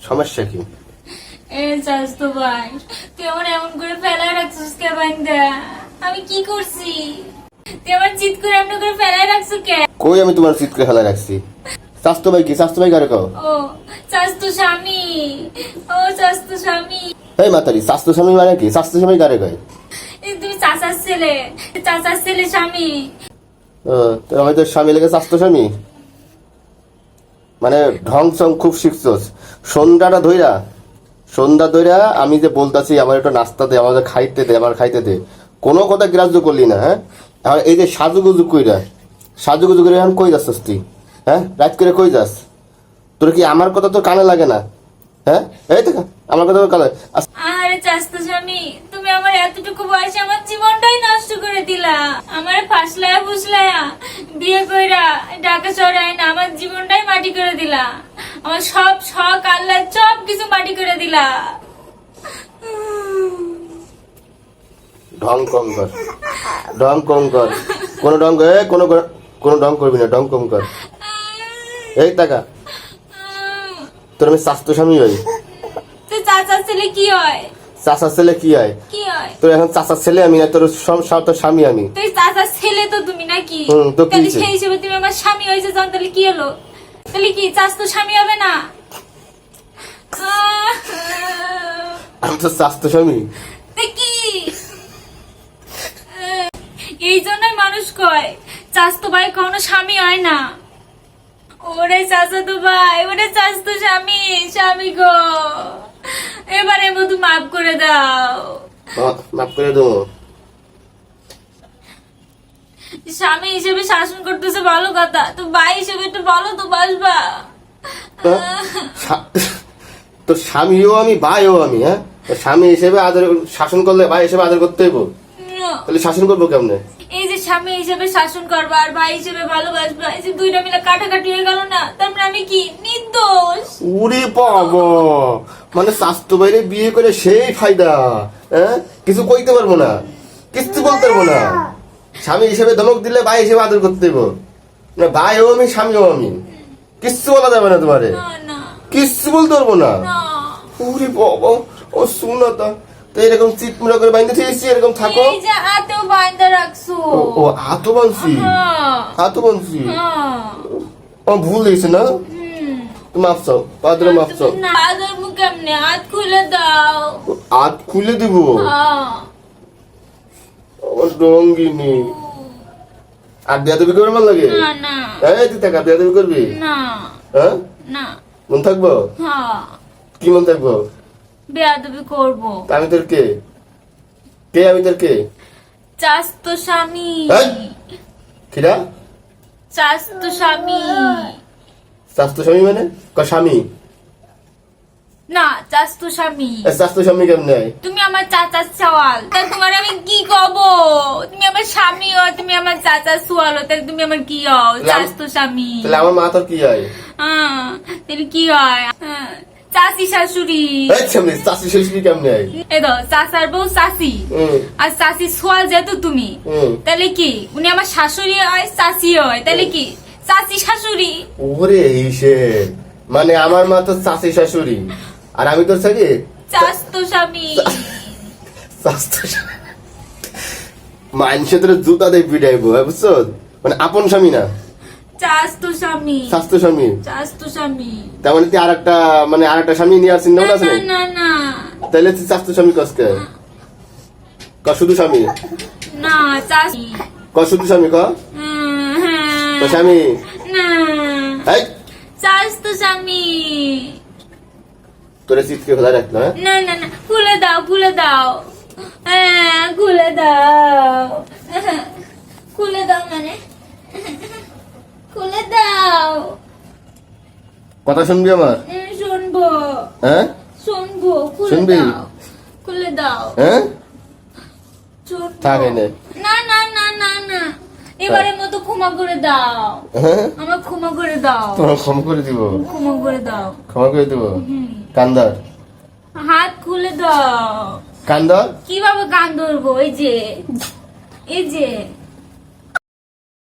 সমস্যা কি? এ চাস ভাই তুই আমার এমন করে ফেলায় রাখছিস কে বাইন্দা? আমি কি করছি? তুই আমার চিৎ করে এমন করে ফেলায় রাখছো কে? কই আমি তোমার চিৎ করে ফেলা রাখছি? স্বাস্থ্য ভাই কি? স্বাস্থ্য ভাই কারে কও ও তো স্বামী। ও তো স্বামী। এই মাতারি স্বাস্থ্য স্বামী মানে কি? স্বাস্থ্য স্বামী কারে কয়? তুমি চাচার ছেলে চাচার ছেলে স্বামী। ও, তোর হয়তো স্বামী লেগে স্বাস্থ্য স্বামী? মানে ঢং সং খুব শিখছস। সন্ধ্যাটা ধইরা, সন্ধ্যা ধইরা আমি যে বলতাছি, আমার একটু নাস্তা দে আমাদের খাইতে দে, আমার খাইতে দে। কোনো কথা গ্রাহ্য করলি না হ্যাঁ? এই যে সাজুগুজু কইরা, সাজুগুজু করে এখন কই যাস তুই হ্যাঁ? রাত করে কই যাস? তোর কি আমার কথা তো কানে লাগে না? হ্যাঁ? এই তো আমার কথা তোর আরে চাস্ত স্বামী তুমি আমার এতটুকু বয়সে আমার জীবনটাই নষ্ট করে দিলা। আমার ফাসলায়া ফুসলায়া বিয়ে কইরা ঢাকা শহরে না আমার জীবনটাই মাটি করে দিলা। আমার সব শখ আল্লাহ সব কিছু মাটি করে দিলা। ঢং কম কর। ঢং কম কর। কোনো ঢং এ কোনো কোনো ঢং করবি না ঢং কম কর। এই টাকা তোর আমি স্বাস্থ্য স্বামী হই। তো চাচার ছেলে কি হয়? চাচার ছেলে কি হয়? কি হয়? তোর এখন চাচার ছেলে আমি না তোর সব সব তোর স্বামী আমি। তুই চাচার ছেলে তো তুমি নাকি? হুম, তো তাহলে সেই হিসেবে তুমি আমার স্বামী হয়েছে যখন তাহলে কি হলো? তাহলে কি চাষ তো স্বামী হবে না? আমি তো স্বামী। তে কি? এই জন্যই মানুষ কয় চাস্তো ভাই কখনো স্বামী হয় না। ওরে চাচাতো ভাই ওরে চাস্তো স্বামী স্বামী গো। এবারে মধু মাফ করে দাও। মাফ করে দেবো। স্বামী হিসেবে শাসন করতেছে ভালো কথা তো ভাই হিসেবে একটু বলো তো বাসবা? স্বা- তোর স্বামীও আমি ভাইও আমি হ্যাঁ? স্বামী হিসেবে আদর শাসন করলে ভাই হিসেবে আদর করতে হইব। তাহলে শাসন করব কেমনে? স্বামী হিসেবে শাসন করবা আর ভাই হিসেবে ভালোবাসবা এই যে দুইটা মিলে কাটাকাটি হয়ে গেল না তারপরে আমি কি নির্দোষ? উরে বাবা মানে স্বাস্থ্য বাইরে বিয়ে করে সেই ফায়দা হ্যাঁ? কিছু কইতে পারব না কিছু বলতে পারব না। স্বামী হিসেবে ধমক দিলে ভাই হিসেবে আদর করতে হইব। না ভাইও আমি স্বামীও আমি। কিচ্ছু বলা যাবে না তোমারে। কিচ্ছু বলতে পারব না। উরে বাবা ও শুনো তো তো এরকম চিৎমুড়া করে বাইন্ধে এরকম থাকো। বাঁধা রাখছো? ও হাতও বানছি হ্যাঁ, হাতও বানছি হ্যাঁ, ও ভুল হয়েছে না। তুমি মাফ চাও পাদরে মাফ চাও। না আদর মুখ কেমনে? হাত খুলে দাও। হাত খুলে দিব? হ্যাঁ। আমার রঙ্গিনী। আর বিয়া দেবী করবে ভালো লাগে? এই তুই টাকা বিয়া দেবী করবি? হ্যাঁ? মন থাকব? হ্যাঁ। কি মন থাকব? বেয়াদবি করব। আমি তোর কে? কে আমি তোর কে? চাস স্বামী। কিরা? চাস স্বামী। স্বাস্থ্য স্বামী মানে? ক স্বামী? না চাস স্বামী। এ, স্বামী কেমনে? তুমি আমার চাচার সওয়াল। তা তোমার আমি কি কব? তুমি আমার স্বামী হও তুমি আমার চাচার সোয়াল হও তাহলে তুমি আমার কি হও চাস তো স্বামী। তাহলে আমার মা তোর কি হয়? হ্যাঁ, তাহলে কি হয়? চাচি শাশুড়ি। সামনে চাষি শ্বশুরি কেমনে? এই তো চাচার বউ হুম। আর চাচি সোয়াল যেহেতু তুমি তাহলে কি? উনি আমার শাশুড়ি হয় চাচি হয় তাহলে কি? চাচি শাশুড়ি। ওরে হিসেব মানে আমার মা তো চাষি শাশুড়ি। আর আমি তোর সাথে চাস তো স্বামী। স্বাস্থ্য মানুষে তোর জুতা দিয়ে পিটাইবো হ্যাঁ, বুঝছ? মানে আপন স্বামী না। চাস তো স্বামী স্বাস্থ্য স্বামী চাস তো স্বামী তার মানে তুই আর একটা মানে আর একটা স্বামী নিয়ে আর না আছে? না না না তাহলে তুই স্বাস্থ্য স্বামী কসকে ক শুধু স্বামী? না চাস ক শুধু স্বামী ক? হ্যাঁ। ক স্বামী? না। এই। চাস তো স্বামী তোরে চিৎকে খোলা রাখল হ্যাঁ? না না না খুলে দাও খুলে দাও। হ্যাঁ খুলে দাও। খুলে দাও মানে। খুলে দাও। কথা শুনবি আমার শুনব। হ্যাঁ? শুনব খুলে শুনবি? দাও। খুলে দাও। হ্যাঁ? শুনব। থাক না না না না না। এবারের মতো ক্ষমা করে দাও। হ্যাঁ? আমার ক্ষমা করে দাও। তোমার ক্ষমা করে দিব। ক্ষমা করে দাও। ক্ষমা করে দিব? কান্দার? হাত খুলে দাও। কান্দার? কীভাবে গান ধরবো? এই যে। এই যে।